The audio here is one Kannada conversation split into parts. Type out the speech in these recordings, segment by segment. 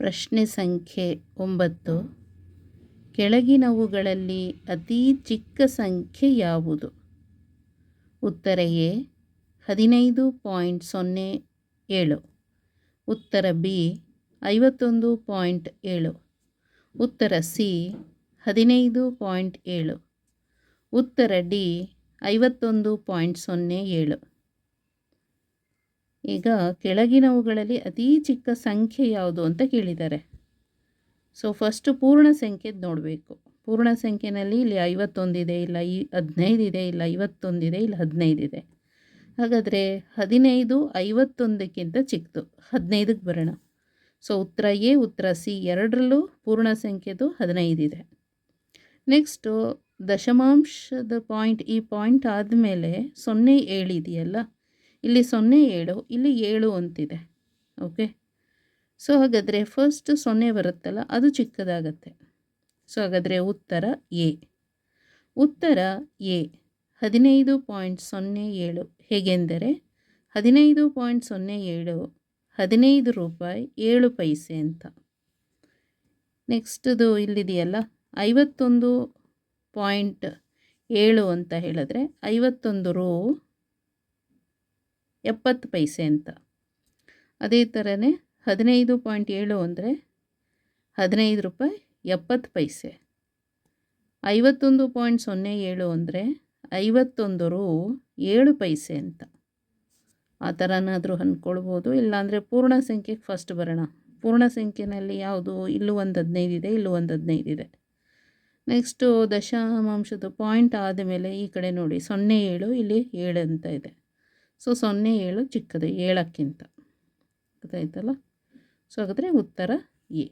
ಪ್ರಶ್ನೆ ಸಂಖ್ಯೆ ಒಂಬತ್ತು. ಕೆಳಗಿನವುಗಳಲ್ಲಿ ಅತೀ ಚಿಕ್ಕ ಸಂಖ್ಯೆ ಯಾವುದು? ಉತ್ತರ ಎ, ಹದಿನೈದು ಪಾಯಿಂಟ್ ಸೊನ್ನೆ ಏಳು. ಉತ್ತರ ಬಿ, ಐವತ್ತೊಂದು ಪಾಯಿಂಟ್ ಏಳು. ಉತ್ತರ ಸಿ, ಹದಿನೈದು ಪಾಯಿಂಟ್ ಏಳು. ಉತ್ತರ ಡಿ, ಐವತ್ತೊಂದು ಪಾಯಿಂಟ್ ಸೊನ್ನೆ ಏಳು. ಈಗ ಕೆಳಗಿನವುಗಳಲ್ಲಿ ಅತೀ ಚಿಕ್ಕ ಸಂಖ್ಯೆ ಯಾವುದು ಅಂತ ಕೇಳಿದ್ದಾರೆ. ಸೊ ಫಸ್ಟು ಪೂರ್ಣ ಸಂಖ್ಯೆದು ನೋಡಬೇಕು. ಪೂರ್ಣ ಸಂಖ್ಯೆನಲ್ಲಿ ಇಲ್ಲಿ ಐವತ್ತೊಂದಿದೆ ಇಲ್ಲ ಈ ಹದಿನೈದಿದೆ ಇಲ್ಲ ಐವತ್ತೊಂದಿದೆ ಇಲ್ಲ ಹದಿನೈದಿದೆ ಹಾಗಾದರೆ ಹದಿನೈದು ಐವತ್ತೊಂದಕ್ಕಿಂತ ಚಿಕ್ಕದು ಹದಿನೈದಕ್ಕೆ ಬರೋಣ. ಸೊ ಉತ್ತರ ಎ, ಉತ್ತರ ಸಿ ಎರಡರಲ್ಲೂ ಪೂರ್ಣ ಸಂಖ್ಯೆದು ಹದಿನೈದಿದೆ ನೆಕ್ಸ್ಟು ದಶಮಾಂಶದ ಪಾಯಿಂಟ್ ಈ ಪಾಯಿಂಟ್ ಆದಮೇಲೆ ಸೊನ್ನೆ ಏಳಿದೆಯಲ್ಲ ಇಲ್ಲಿ ಸೊನ್ನೆ ಏಳು, ಇಲ್ಲಿ ಏಳು ಅಂತಿದೆ. ಓಕೆ ಸೊ ಹಾಗಾದರೆ ಫಸ್ಟ್ ಸೊನ್ನೆ ಬರುತ್ತಲ್ಲ, ಅದು ಚಿಕ್ಕದಾಗತ್ತೆ. ಸೊ ಹಾಗಾದರೆ ಉತ್ತರ ಎ. ಉತ್ತರ ಎ, ಹದಿನೈದು ಪಾಯಿಂಟ್ ಸೊನ್ನೆ ಏಳು. ಹೇಗೆಂದರೆ, ಹದಿನೈದು ಪಾಯಿಂಟ್ ಸೊನ್ನೆ ಏಳು, ಹದಿನೈದು ರೂಪಾಯಿ ಏಳು ಪೈಸೆ ಅಂತ. ನೆಕ್ಸ್ಟದು ಇಲ್ಲಿದೆಯಲ್ಲ, ಐವತ್ತೊಂದು ಪಾಯಿಂಟ್ ಏಳು ಅಂತ ಹೇಳಿದ್ರೆ, ಐವತ್ತೊಂದು ರೂ ಎಪ್ಪತ್ತು ಪೈಸೆ ಅಂತ. ಅದೇ ಥರನೇ ಹದಿನೈದು ಪಾಯಿಂಟ್ ಏಳು ಅಂದರೆ ಹದಿನೈದು ರೂಪಾಯಿ ಎಪ್ಪತ್ತು ಪೈಸೆ. ಐವತ್ತೊಂದು ಪಾಯಿಂಟ್ ಸೊನ್ನೆ ಏಳು ಅಂದರೆ ಐವತ್ತೊಂದು ರೂ ಏಳು ಪೈಸೆ ಅಂತ. ಆ ಥರನಾದರೂ ಅಂದ್ಕೊಳ್ಬೋದು. ಇಲ್ಲಾಂದರೆ ಪೂರ್ಣ ಸಂಖ್ಯೆಗೆ ಫಸ್ಟ್ ಬರೋಣ. ಪೂರ್ಣ ಸಂಖ್ಯೆಯಲ್ಲಿ ಯಾವುದು? ಇಲ್ಲೂ ಒಂದು ಹದಿನೈದು ಇದೆ, ಇಲ್ಲೂ ಒಂದು ಹದಿನೈದು ಇದೆ. ನೆಕ್ಸ್ಟು ದಶಮಾಂಶದ ಪಾಯಿಂಟ್ ಆದಮೇಲೆ ಈ ಕಡೆ ನೋಡಿ. ಸೊನ್ನೆ ಏಳು, ಇಲ್ಲಿ ಏಳು ಅಂತ ಇದೆ. ಸೊ ಸೊನ್ನೆ ಏಳು ಚಿಕ್ಕದು ಏಳಕ್ಕಿಂತ. ಗೊತ್ತಾಯ್ತಲ್ಲ? ಸೊ ಹಾಗಾದರೆ ಉತ್ತರ A.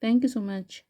Thank you so much